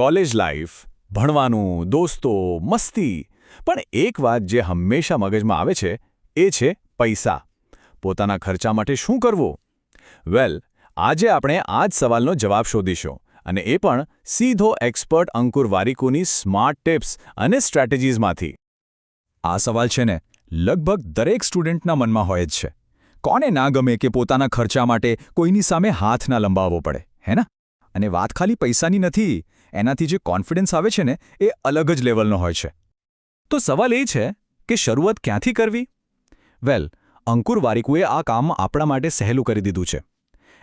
College life, ભણવાનું, દોસ્તો, મસ્તી. પણ એક વાત જે હંમેશા મગજમાં આવે છે, એ છે પૈસા. પોતાના ખર્ચા માટે શું કરવું? વેલ, આજે આપણે આ જ સવાલનો જવાબ શોધીશું અને એ પણ સીધો એક્સપર્ટ અંકુર વારિકુની સ્માર્ટ ટિપ્સ અને સ્ટ્રેટેજીઝમાંથી. આ સવાલ છે ને, લગભગ દરેક સ્ટુડન્ટના મનમાં હોય જ છે. કોને ના ગમે કે પોતાના ખર્ચા માટે કોઈની સામે હાથ ના લંબાવવો પડે, હે ને? અને વાત ખાલી પૈસાની નથી એનાથી જે કોન્ફિડન્સ આવે છે ને, એ અલગ જ લેવલનો હોય છે. તો સવાલ એ છે કે શરૂઆત ક્યાંથી કરવી? વેલ અંકુર વારિકુએ આ કામ આપણા માટે સહેલું કરી દીધું છે.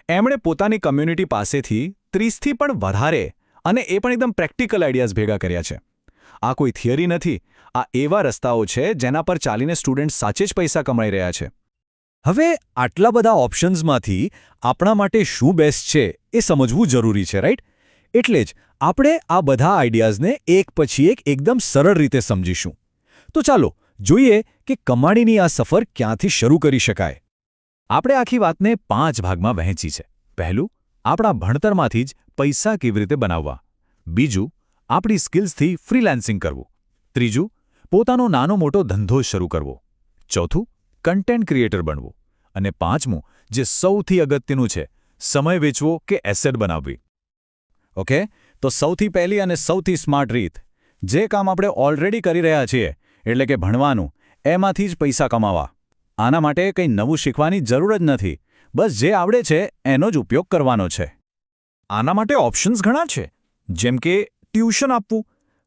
એમણે પોતાની કમ્યુનિટી પાસેથી ત્રીસથી પણ વધારે અને એ પણ એકદમ પ્રેક્ટિકલ આઈડિયાઝ ભેગા કર્યા છે. આ કોઈ થિયરી નથી, આ એવા રસ્તાઓ છે જેના પર ચાલીને સ્ટુડન્ટ સાચે જ પૈસા કમાઈ રહ્યા છે. હવે આટલા બધા ઓપ્શન્સમાંથી આપણા માટે શું બેસ્ટ છે એ સમજવું જરૂરી છે રાઈટ એટલે જ આપણે આ બધા આઈડિયાઝને એક પછી એક એકદમ સરળ રીતે સમજીશું. તો ચાલો, જોઈએ કે કમાણીની આ સફર ક્યાંથી શરૂ કરી શકાય. આપણે આખી વાતને પાંચ ભાગમાં વહેંચી છે. પહેલું, આપણા ભણતરમાંથી જ પૈસા કેવી રીતે બનાવવા. બીજું, આપણી સ્કિલ્સથી ફ્રીલાન્સિંગ કરવું. ત્રીજું, પોતાનો નાનો મોટો ધંધો શરૂ કરવો. ચોથું, કન્ટેન્ટ ક્રિએટર બનવું. અને પાંચમું, જે સૌથી અગત્યનું છે, સમય વેચવો કે એસેટ બનાવવી. ઓકે? તો સૌથી પહેલી અને સૌથી સ્માર્ટ રીત. જે કામ આપણે ઓલરેડી કરી રહ્યા છીએ, એટલે કે ભણવાનું, એમાંથી જ પૈસા કમાવા. આના માટે કંઈ નવું શીખવાની જરૂર જ નથી. બસ જે આવડે છે, એનો જ ઉપયોગ કરવાનો છે. આના માટે ઓપ્શન્સ ઘણા છે. જેમ કે ટ્યુશન આપવું.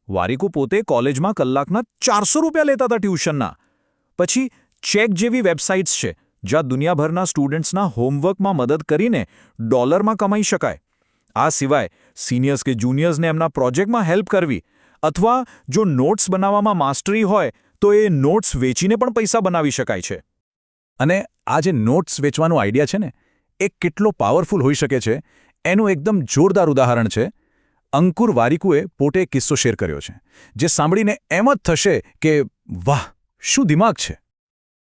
વારીકુ પોતે કોલેજમાં કલાકના ચારસો રૂપિયા લેતા હતા ટ્યુશનના. પછી ચેક જેવી વેબસાઇટ્સ છે, જ્યાં દુનિયાભરના સ્ટુડન્ટ્સના હોમવર્કમાં મદદ કરીને ડોલરમાં કમાઈ શકાય. આ સિવાય સિનિયર્સ કે જુનિયર્સને એમના પ્રોજેક્ટમાં હેલ્પ કરવી અથવા જો નોટ્સ બનાવવામાં માસ્ટરી હોય, તો એ નોટ્સ વેચીને પણ પૈસા બનાવી શકાય છે. અને આ જે નોટ્સ વેચવાનો આઈડિયા છે ને, એ કેટલો પાવરફુલ હોઈ શકે છે, એનું એકદમ જોરદાર ઉદાહરણ છે. અંકુર વારિકુએ પોતે કિસ્સો શેર કર્યો છે, જે સાંભળીને એમ જ થશે કે, વાહ, શું દિમાગ છે?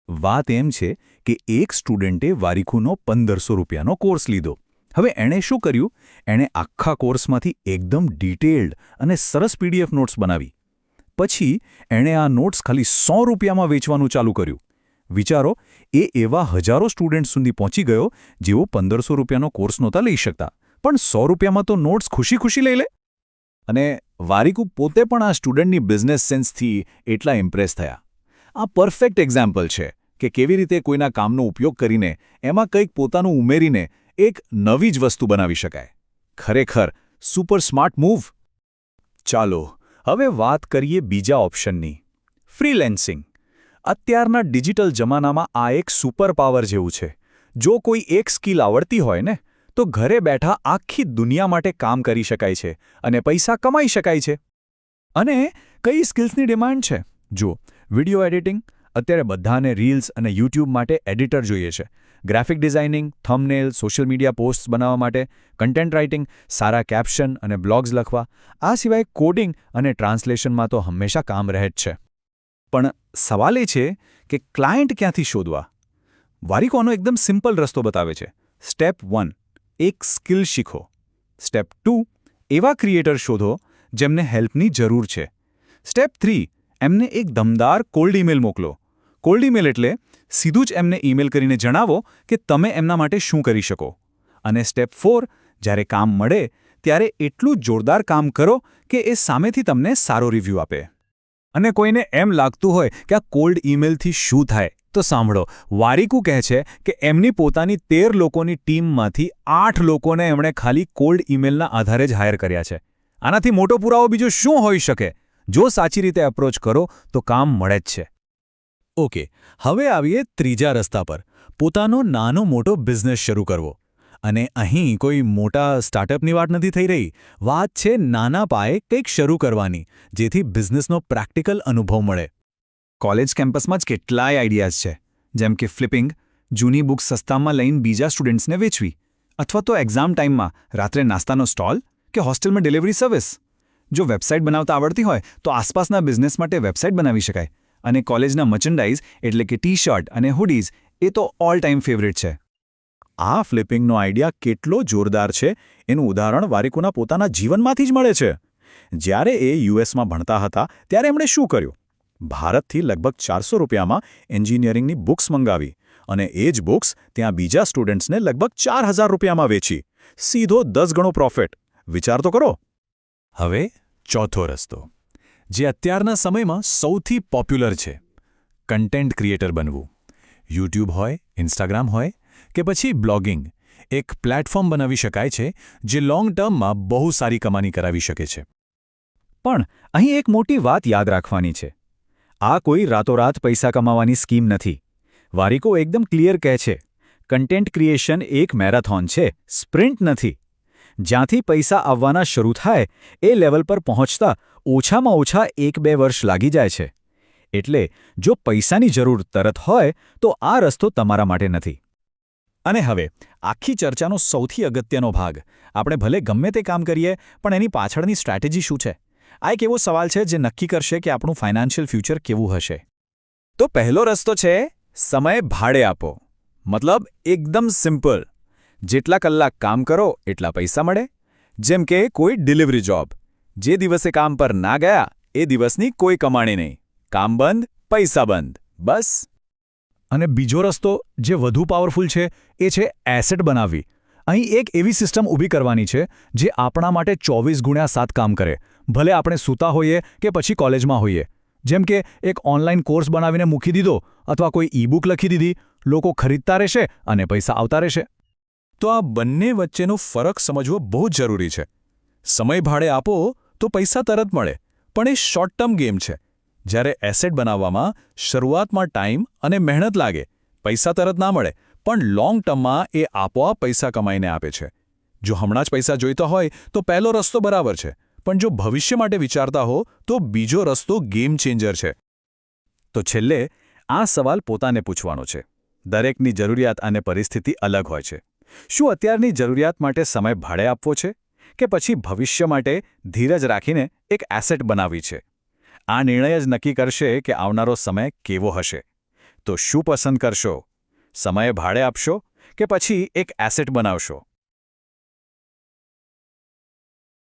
વાત એમ છે કે એક સ્ટુડન્ટે વારીખુનો પંદરસો રૂપિયાનો કોર્સ લીધો. હવે એણે શું કર્યું? એણે આખા કોર્સમાંથી એકદમ ડિટેલ્ડ અને સરસ પીડીએફ નોટ્સ બનાવી. પછી એણે આ નોટ્સ ખાલી સો રૂપિયામાં વેચવાનું ચાલુ કર્યું. વિચારો, એ એવા હજારો સ્ટુડન્ટ સુધી પહોંચી ગયો જેઓ પંદરસો રૂપિયાનો કોર્સ નહોતા લઈ શકતા. પણ સો રૂપિયામાં તો નોટ્સ ખુશી ખુશી લઈ લે. અને વારિકુ પોતે પણ આ સ્ટુડન્ટની બિઝનેસ સેન્સથી એટલા ઇમ્પ્રેસ થયા. આ પરફેક્ટ એક્ઝામ્પલ છે કે કેવી રીતે કોઈના કામનો ઉપયોગ કરીને, એમાં કંઈક પોતાનું ઉમેરીને એક નવી જ વસ્તુ બનાવી શકાય. ખરેખર, સુપર સ્માર્ટ મૂવ. ચાલો, હવે વાત કરીએ બીજા ઓપ્શનની. ફ્રીલેન્સિંગ. અત્યારના ડિજિટલ જમાનામાં આ એક સુપર પાવર જેવું છે. જો કોઈ એક સ્કિલ આવડતી હોય ને, તો ઘરે બેઠા આખી દુનિયા માટે કામ કરી શકાય છે અને પૈસા કમાઈ શકાય છે. અને કઈ સ્કિલ્સની ડિમાન્ડ છે? જો વિડિયો એડિટિંગ, અત્યારે બધાને રીલ્સ અને યુટ્યુબ માટે એડિટર જોઈએ છે. Graphic designing thumbnail social media posts બનાવવા માટે, કન્ટેન્ટ રાઇટિંગ, સારા કેપ્શન અને બ્લોગ્સ લખવા. આ સિવાય કોડિંગ અને ટ્રાન્સલેશનમાં તો હંમેશા કામ રહે જ છે. પણ સવાલ એ છે કે ક્લાયન્ટ ક્યાંથી શોધવા? વારીકોનો એકદમ સિમ્પલ રસ્તો બતાવે છે. સ્ટેપ વન, એક સ્કિલ શીખો. સ્ટેપ ટુ, એવા ક્રિએટર શોધો જેમને હેલ્પની જરૂર છે. સ્ટેપ થ્રી, એમને એક દમદાર કોલ્ડ ઇમેલ મોકલો. કોલ્ડ ઇમેલ એટલે સીધું જ એમને ઈમેલ કરીને જણાવો કે તમે એમના માટે શું કરી શકો. અને સ્ટેપ ફોર, જ્યારે કામ મળે, ત્યારે એટલું જોરદાર કામ કરો કે એ સામેથી તમને સારો રિવ્યૂ આપે. અને કોઈને એમ લાગતું હોય કે આ કોલ્ડ ઈમેલથી શું થાય, તો સાંભળો. વારીકુ કહે છે કે એમની પોતાની તેર લોકોની ટીમમાંથી આઠ લોકોને એમણે ખાલી કોલ્ડ ઈમેલના આધારે જ હાયર કર્યા છે. આનાથી મોટો પુરાવો બીજો શું હોઈ શકે? જો સાચી રીતે એપ્રોચ કરો, તો કામ મળે જ છે. ઓકે, હવે આવીએ ત્રીજા રસ્તા પર. પોતાનો નાનો મોટો બિઝનેસ શરૂ કરવો. અને અહીં કોઈ મોટા સ્ટાર્ટઅપની વાત નથી થઈ રહી. વાત છે નાના પાયે કંઈક શરૂ કરવાની, જેથી બિઝનેસનો પ્રેક્ટિકલ અનુભવ મળે. કોલેજ કેમ્પસમાં જ કેટલાય આઈડિયાઝ છે. જેમ કે ફ્લિપિંગ જૂની બુક્સ સસ્તામાં લઈને બીજા સ્ટુડન્ટ્સને વેચવી. અથવા તો એક્ઝામ ટાઈમમાં રાત્રે નાસ્તાનો સ્ટોલ કે હોસ્ટેલમાં ડિલિવરી સર્વિસ જો વેબસાઇટ બનાવતા આવડતી હોય, તો આસપાસના બિઝનેસ માટે વેબસાઇટ બનાવી શકાય. અને કોલેજના મર્ચન્ડાઇઝ એટલે કે ટી શર્ટ અને હુડીઝ એ તો ઓલ ટાઈમ ફેવરેટ છે. આ ફ્લિપિંગનો આઈડિયા કેટલો જોરદાર છે, એનું ઉદાહરણ વારિકુના પોતાના જીવનમાંથી જ મળે છે. જ્યારે એ યુએસમાં ભણતા હતા, ત્યારે એમણે શું કર્યું? ભારતથી લગભગ ચારસો રૂપિયામાં એન્જિનિયરિંગની બુક્સ મંગાવી અને એ જ બુક્સ ત્યાં બીજા સ્ટુડન્ટ્સને લગભગ ચાર હજાર રૂપિયામાં વેચી. સીધો દસ ગણો પ્રોફિટ વિચાર તો કરો. હવે ચોથો રસ્તો. જે અત્યારના સમયમાં સૌથી પોપ્યુલર છે. કન્ટેન્ટ ક્રિએટર બનવું. યુટ્યુબ હોય, ઇન્સ્ટાગ્રામ હોય કે પછી બ્લોગિંગ, એક પ્લેટફોર્મ બનાવી શકાય છે જે લોંગ ટર્મમાં બહુ સારી કમાણી કરાવી શકે છે. પણ અહીં એક મોટી વાત યાદ રાખવાની છે. આ કોઈ રાતોરાત પૈસા કમાવાની સ્કીમ નથી. વારિકો એકદમ ક્લિયર કહે છે, કન્ટેન્ટ ક્રિએશન એક મેરાથોન છે, સ્પ્રિન્ટ નથી. જ્યાંથી પૈસા આવવાના શરૂ થાય, એ લેવલ પર પહોંચતા ઓછામાં ઓછા એક બે વર્ષ લાગી જાય છે. એટલે જો પૈસાની જરૂર તરત હોય, તો આ રસ્તો તમારા માટે નથી. અને હવે, આખી ચર્ચાનો સૌથી અગત્યનો ભાગ. આપણે ભલે ગમે તે કામ કરીએ, પણ એની પાછળની સ્ટ્રેટેજી શું છે? આ એક એવો સવાલ છે જે નક્કી કરશે કે આપણું ફાઇનાન્શિયલ ફ્યુચર કેવું હશે. તો પહેલો રસ્તો છે, સમય ભાડે આપો. મતલબ, એકદમ સિમ્પલ. જેટલા કલાક કામ કરો, એટલા પૈસા મળે. જેમ કે કોઈ ડિલિવરી જોબ. જે દિવસે કામ પર ના ગયા, એ દિવસની કોઈ કમાણી નહીં. કામ બંધ, પૈસા બંધ. બસ. અને બીજો રસ્તો જે વધુ પાવરફુલ છે, એ છે એસેટ બનાવવી. અહીં એક એવી સિસ્ટમ ઊભી કરવાની છે, જે આપણા માટે ચોવીસ ગુણ્યા સાત કામ કરે. ભલે આપણે સૂતા હોઈએ કે પછી કોલેજમાં હોઈએ. જેમ કે એક ઓનલાઈન કોર્સ બનાવીને મૂકી દીધો, અથવા કોઈ ઈબુક લખી દીધી, લોકો ખરીદતા રહેશે અને પૈસા આવતા રહેશે. તો આ બંને વચ્ચેનો ફરક સમજવો બહુ જરૂરી છે. સમય ભાડે આપો તો પૈસા તરત મળે, પણ એ શોર્ટ ટર્મ ગેમ છે. જ્યારે એસેટ બનાવવામાં શરૂઆતમાં ટાઈમ અને મહેનત લાગે, પૈસા તરત ના મળે, પણ લોંગ ટર્મમાં એ આપોઆપ પૈસા કમાઈને આપે છે. જો હમણાં જ પૈસા જોઈતા હોય તો પહેલો રસ્તો બરાબર છે, પણ જો ભવિષ્ય માટે વિચારતા હો તો બીજો રસ્તો ગેમ ચેન્જર છે. તો છેલ્લે આ સવાલ પોતાને પૂછવાનો છે. દરેકની જરૂરિયાત અને પરિસ્થિતિ અલગ હોય છે. શું અત્યારની જરૂરિયાત માટે સમય ભાડે આપવો છે કે પછી ભવિષ્ય માટે ધીરજ રાખીને એક એસેટ બનાવી છે? આ નિર્ણય જ નક્કી કરશે કે આવનારો સમય કેવો હશે. તો શું પસંદ કરશો? સમય ભાડે આપશો કે પછી એક એસેટ બનાવશો?